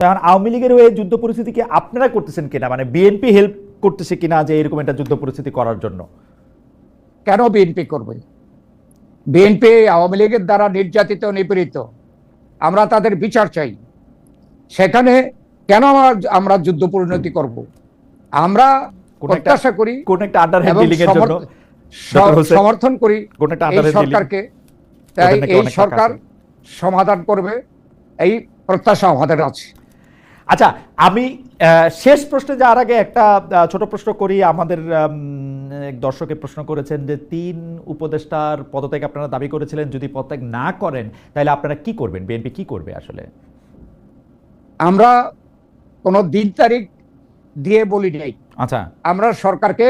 এখন আওয়ামী লীগের হয়ে যুদ্ধ পরিস্থিতি কি আপনারা করতেছেন কিনা? মানে বিএনপি হেল্প করতেছে কিনা যে এরকম একটা যুদ্ধ পরিস্থিতি করার জন্য? কেন বিএনপি করবে? বিএনপি আওয়ামী লীগের দ্বারা নির্যাতিত নিপীড়িত। আমরা তাদের বিচার চাই। সেখানে কেন আমরা- যুদ্ধ পরিণতি করব? আমরা প্রত্যাশা করি কোন একটা আন্ডার জন্য। সমর্থন করি কোন একটা এই সরকারকে। তাই এই সরকার সমাধান করবে এই প্রত্যাশা আমাদের আছে। আচ্ছা আমি শেষ প্রশ্নে যাওয়ার আগে একটা ছোট প্রশ্ন করি। আমাদের এক দর্শকে প্রশ্ন করেছেন যে তিন উপদেষ্টার পদত্যাগ আপনারা দাবি করেছিলেন যদি পদত্যাগ না করেন তাহলে আপনারা কি করবেন? বিএনপি কি করবে আসলে? আমরা কোনো দিন তারিখ দিয়ে বলি নাই। আচ্ছা। আমরা সরকারকে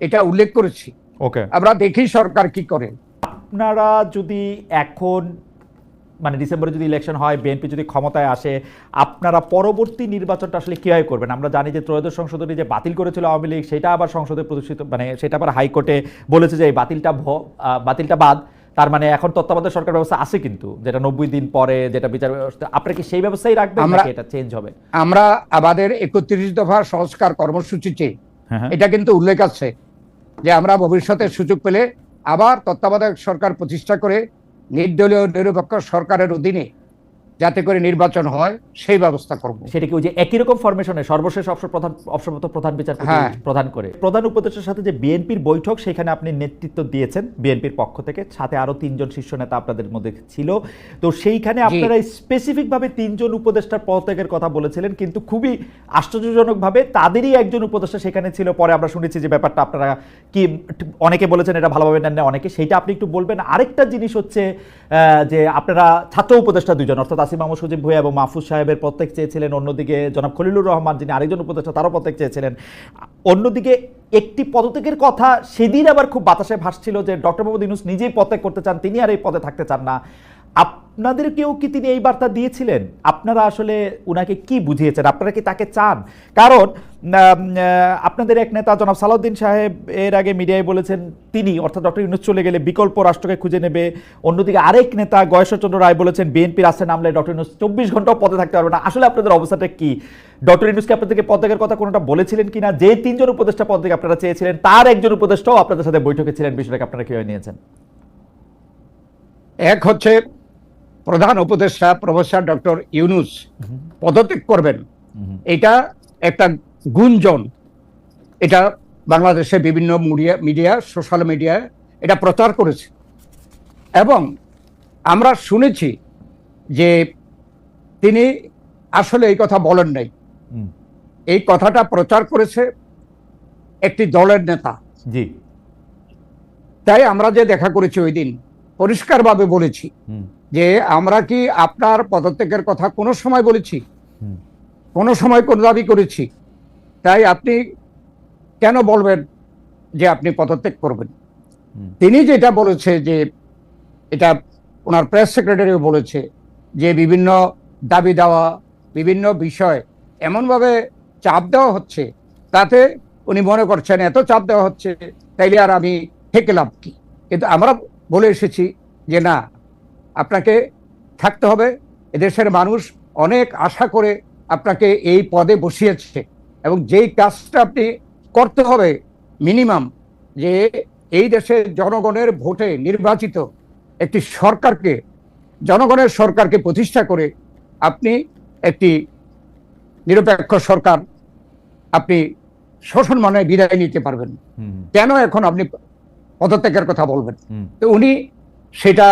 এটা উল্লেখ করেছি। ওকে। আমরা দেখি সরকার কি করে। আপনারা যদি এখন মানে ডিসেম্বরে যদি ইলেকশন হয় বিএনপি যদি ক্ষমতায় আসে আপনারা পরবর্তী নির্বাচনটা আসলে কীভাবে করবেন? আমরা জানি যে ত্রয়োদশ সংশোধনী যে বাতিল করেছিল আওয়ামী লীগ সেটা আবার সংসদে প্রদর্শিত মানে সেটা আবার হাইকোর্টে বলেছে যে এই বাতিলটা বাতিলটা বাদ। তার মানে এখন তত্ত্বাবধায়ক সরকার ব্যবস্থা আছে কিন্তু যেটা নব্বই দিন পরে যেটা বিচার ব্যবস্থা আপনারা কি সেই ব্যবস্থাই রাখবেন আমরা- এটা চেঞ্জ হবে? আমরা আমাদের একত্রিশ দফা সংস্কার কর্মসূচিতে হ্যাঁ হ্যাঁ। এটা কিন্তু উল্লেখ আছে যে আমরা ভবিষ্যতে সুযোগ পেলে আবার তত্ত্বাবধায়ক সরকার প্রতিষ্ঠা করে নির্দলীয় নিরপেক্ষ সরকারের অধীনে যাতে করে নির্বাচন হয় সেই ব্যবস্থা করব। সেটা কি ওই যে একই রকম ফরমেশনে সর্বশেষ অবসর প্রধান অবসরপ্রাপ্ত প্রধান বিচারপতি হ্যাঁ। প্রধান করে। প্রধান উপদেষ্টার সাথে যে বিএনপির বৈঠক সেখানে আপনি নেতৃত্ব দিয়েছেন বিএনপির পক্ষ থেকে। সাথে আরও তিনজন শীর্ষ নেতা আপনাদের মধ্যে ছিল। তো সেইখানে আপনারা স্পেসিফিক ভাবে তিনজন উপদেষ্টার পদত্যাগের কথা বলেছিলেন কিন্তু খুবই আশ্চর্যজনক ভাবে তাদেরই একজন উপদেষ্টা সেখানে ছিল। পরে আমরা শুনেছি যে ব্যাপারটা আপনারা কি অনেকে বলেছেন এটা ভালোভাবে নেন না অনেকে। সেইটা আপনি একটু বলবেন। আরেকটা জিনিস হচ্ছে আহ, যে আপনারা ছাত্র উপদেষ্টা দুজন অর্থাৎ আসিম মাহমুদ, সজিব ভূয়া এবং মাহফুজ সাহেবের প্রত্যেক চেয়েছিলেন। অন্যদিকে জনাব খলিলুর রহমান, যিনি আরেকজন উপদেষ্টা, তারও প্রত্যেক চেয়েছিলেন। অন্যদিকে একটি পদত্যাগের কথা সেদিন আবার খুব বাতাসে ভাসছিল যে ডক্টর মোহাম্মদ ইউনুস নিজেই পদত্যাগ করতে চান, তিনি আর এই পদে থাকতে চান না। আপনাদেরকেও কি তিনি এই বার্তা দিয়েছিলেন? আপনারা আসলে উনাকে কি বুঝিয়েছেন? আপনারা কি তাকে চান? কারণ আপনাদের এক নেতা জনাব সালাউদ্দিন সাহেব এর আগে মিডিয়ায় বলেছেন, তিনি অর্থাৎ ডক্টর ইউনুস চলে গেলে বিকল্প রাষ্ট্রকে খুঁজে নেবে। অন্যদিকে আরেক নেতা গয়েশ্বরচন্দ্র রায় বলেছেন বিএনপির আসছে নামলে ডক্টর ইউনুস চব্বিশ ঘন্টাও পদে থাকতে পারবে না। আসলে আপনাদের অবস্থাটা কি? ডক্টর ইউনুসকে আপনাদেরকে পদত্যাগের কথা কোনোটা বলেছিলেন কিনা? যে তিনজন উপদেষ্টা পদ থেকে আপনারা চেয়েছিলেন, তার একজন উপদেষ্টাও আপনাদের সাথে বৈঠকে ছিলেন, বিষয়টাকে আপনারা কীভাবে নিয়েছেন? এক হচ্ছে প্রধান উপদেষ্টা প্রফেসর ডক্টর ইউনুস পদত্যাগ করবেন। এটা একটা গুঞ্জন। এটা বাংলাদেশে বিভিন্ন মিডিয়া মিডিয়া সোশ্যাল মিডিয়ায় এটা প্রচার করেছে। এবং আমরা শুনেছি যে তিনি আসলে এই কথা বলেন নাই। এই কথাটা প্রচার করেছে একটি দলের নেতা। জি। তাই আমরা যে দেখা করেছি ওই দিন পরিষ্কারভাবে বলেছি যে আমরা কি আপনার পদত্যাগের কথা কোনো সময় বলেছি? কোনো সময় কোনো দাবি করেছি? তাই আপনি কেন বলবেন যে আপনি পদত্যাগ করবেন? তিনি যেটা বলেছে যে এটা ওনার প্রেস সেক্রেটারিও বলেছে যে বিভিন্ন দাবি দেওয়া বিভিন্ন বিষয় এমনভাবে চাপ দেওয়া হচ্ছে তাতে উনি মনে করছেন এত চাপ দেওয়া হচ্ছে তাইলে আর আমি থেকে লাভ কি? কিন্তু আমরা বলে এসেছি যে না আপনাকে থাকতে হবে। এদেশের মানুষ অনেক আশা করে আপনাকে এই পদে বসিয়েছে এবং যেই কাজটা আপনি করতে হবে মিনিমাম যে এই দেশের জনগণের ভোটে নির্বাচিত একটি সরকারকে জনগণের সরকারকে প্রতিষ্ঠা করে আপনি একটি নিরপেক্ষ সরকার আপনি শোষণ মানে বিদায় নিতে পারবেন। কেন এখন আপনি পদত্যাগের কথা বলবেন। তো উনি সেটা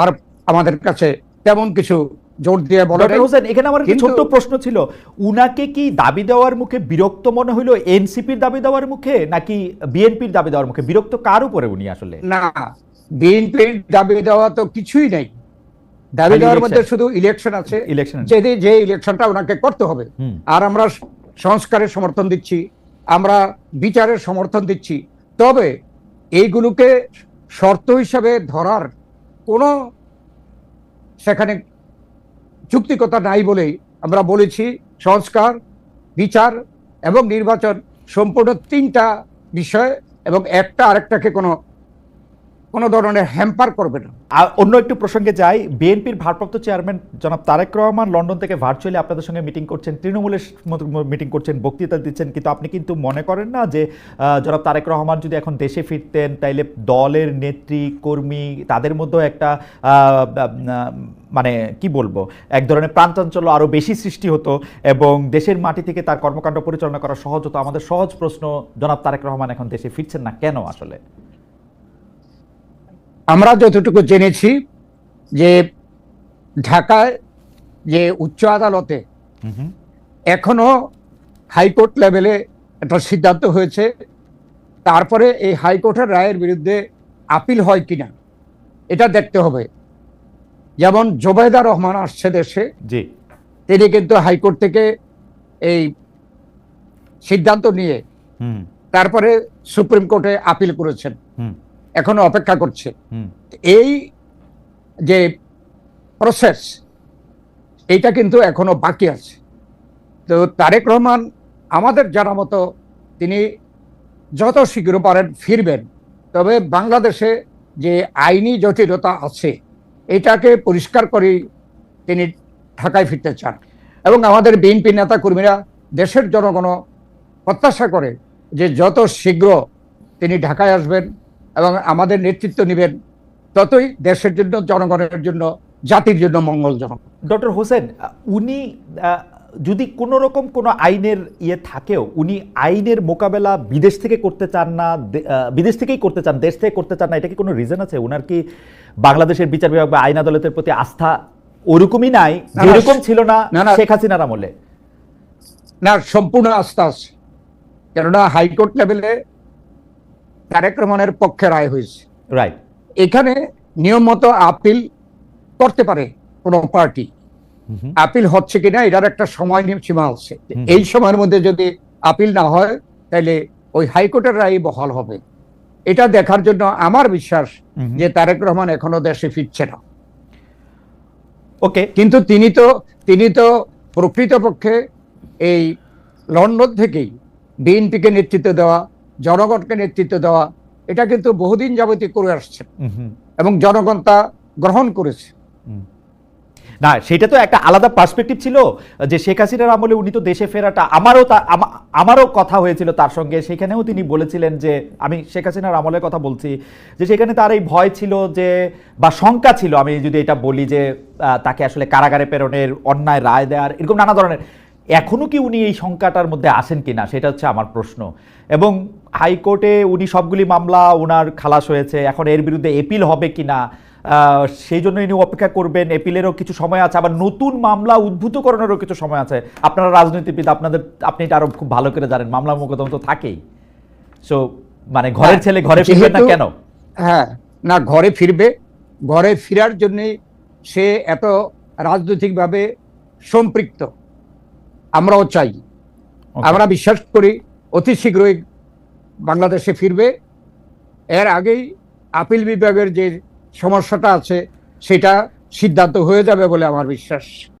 আর আমাদের কাছে তেমন কিছু জোর দিয়ে বলেন। হোসেন এখানে আমার একটা ছোট্ট প্রশ্ন ছিল। উনাকে কি দাবি দেওয়ার মুখে বিরক্ত মনে হইল এনসিপির দাবি দেওয়ার মুখে নাকি বিএনপির দাবি দেওয়ার মুখে? বিরক্ত কার উপরে উনি আসলে? না বিএনপির দাবি দেওয়া তো কিছুই নাই। দাবি দেওয়ার মধ্যে শুধু ইলেকশন আছে। ইলেকশন যে যে ইলেকশনটা ওনাকে করতে হবে। আর আমরা সংস্কারের সমর্থন দিচ্ছি আমরা বিচারের সমর্থন দিচ্ছি। তবে এইগুলোকে শর্ত হিসাবে ধরার কোনো সেখানে যুক্তিকতা নাই বলেই আমরা বলেছি, সংস্কার, বিচার এবং নির্বাচন সম্পূর্ণ তিনটা বিষয় এবং একটা আরেকটাকে কোনো কোনো ধরনের হ্যাম্পার করবে না। আর অন্য একটু প্রসঙ্গে যাই, বিএনপির ভারপ্রাপ্ত চেয়ারম্যান জনাব তারেক রহমান লন্ডন থেকে ভার্চুয়ালি আপনাদের সঙ্গে মিটিং করছেন, তৃণমূলের মিটিং করছেন, বক্তৃতা দিচ্ছেন, কিন্তু আপনি কিন্তু মনে করেন না যে জনাব তারেক রহমান যদি এখন দেশে ফিরতেন, তাইলে দলের নেত্রী, কর্মী, তাদের মধ্যেও একটা মানে কি বলব, এক ধরনের প্রাণচাঞ্চল্য আরও বেশি সৃষ্টি হতো এবং দেশের মাটি থেকে তার কর্মকাণ্ড পরিচালনা করা সহজ হতো। আমাদের সহজ প্রশ্ন, জনাব তারেক রহমান এখন দেশে ফিরছেন না কেন আসলে? আমরা যতটুকু জেনেছি যে ঢাকায় যে উচ্চ আদালতে এখনও হাইকোর্ট লেভেলে একটা সিদ্ধান্ত হয়েছে তারপরে এই হাইকোর্টের রায়ের বিরুদ্ধে আপিল হয় কিনা এটা দেখতে হবে। যেমন জোবেদা রহমান আসছে দেশে জি। তিনি কিন্তু হাইকোর্ট থেকে এই সিদ্ধান্ত নিয়ে হুম। তারপরে সুপ্রিম কোর্টে আপিল করেছেন। হুম। এখনও অপেক্ষা করছে। এই যে প্রসেস এইটা কিন্তু এখনও বাকি আছে। তো তারেক রহমান আমাদের জানা মতো তিনি যত শীঘ্র পারেন ফিরবেন। তবে বাংলাদেশে যে আইনি জটিলতা আছে এটাকে পরিষ্কার করেই তিনি ঢাকায় ফিরতে চান। এবং আমাদের বিএনপি নেতা কর্মীরা দেশের জনগণ প্রত্যাশা করে যে যত শীঘ্র তিনি ঢাকায় আসবেন এবং আমাদের নেতৃত্ব নেবেন ততই দেশের জন্য জনগণের জন্য জাতির জন্য মঙ্গলজনক। ডক্টর হোসেন উনি যদি কোনো রকম কোনো আইনের ইয়ে থাকেও উনি আইনের মোকাবেলা বিদেশ থেকে করতে চান না বিদেশ থেকেই করতে চান দেশ থেকে করতে চান না এটা কি কোনো রিজন আছে? ওনার কি বাংলাদেশের বিচার বিভাগ বা আইন আদালতের প্রতি আস্থা ওরকমই নাই যেরকম ছিল না। শেখ হাসিনার আমলে? না সম্পূর্ণ আস্থা আছে। কেননা হাইকোর্ট লেভেলে তারেক রহমানের পক্ষে রায় হয়েছে। রাইট এখানে নিয়ম মতো আপিল করতে পারে কোনো পার্টি। আপিল হচ্ছে কিনা এটার একটা সময় সীমা আছে। এই সময়ের মধ্যে যদি আপিল না হয় তাহলে ওই হাইকোর্টের রায় বহাল হবে। এটা দেখার জন্য আমার বিশ্বাস যে তারেক রহমান এখনও দেশে ফিরছে না। ওকে কিন্তু তিনি তো তিনি তো প্রকৃতপক্ষে এই লন্ডন থেকেই বিএনপিকে নেতৃত্ব দেওয়া জনগণকে নেতৃত্ব দেওয়া এটা কিন্তু বহুদিন যাবতীয় করে আসছে। এবং জনগণ তা গ্রহণ করেছে। না সেটা তো একটা আলাদা পার্সপেক্টিভ ছিল যে শেখ হাসিনার আমলে উনি তো দেশে ফেরাটা আমারও তা আমা- আমারও কথা হয়েছিল তার সঙ্গে। সেখানেও তিনি বলেছিলেন যে আমি শেখ হাসিনার আমলের কথা বলছি যে সেখানে তার এই ভয় ছিল যে বা শঙ্কা ছিল আমি যদি এটা বলি যে তাকে আসলে কারাগারে প্রেরণের অন্যায় রায় দেওয়ার এরকম নানা ধরনের এখনও কি উনি এই সংখ্যাটার মধ্যে আসেন কিনা সেটা হচ্ছে আমার প্রশ্ন। এবং হাইকোর্টে উনি সবগুলি মামলা ওনার খালাস হয়েছে এখন এর বিরুদ্ধে এপিল হবে কিনা আহ, সেই জন্য ইনি অপেক্ষা করবেন এপিলেরও কিছু সময় আছে আবার নতুন মামলা উদ্ভূতকরণেরও কিছু সময় আছে। আপনারা রাজনীতিবিদ আপনাদের আপনি এটা আরও খুব ভালো করে জানেন মামলা মোকদ্দমা তো থাকেই। সো মানে ঘরের ছেলে ঘরে ফিরবে না কেন? হ্যাঁ না ঘরে ফিরবে ঘরে ফেরার জন্যে সে এত রাজনৈতিকভাবে সম্পৃক্ত। আমরাও চাই। আমরা বিশ্বাস করি অতি শীঘ্রই বাংলাদেশে ফিরবে। এর আগেই আপিল বিভাগের যে সমস্যাটা আছে সেটা সিদ্ধান্ত হয়ে যাবে বলে আমার বিশ্বাস।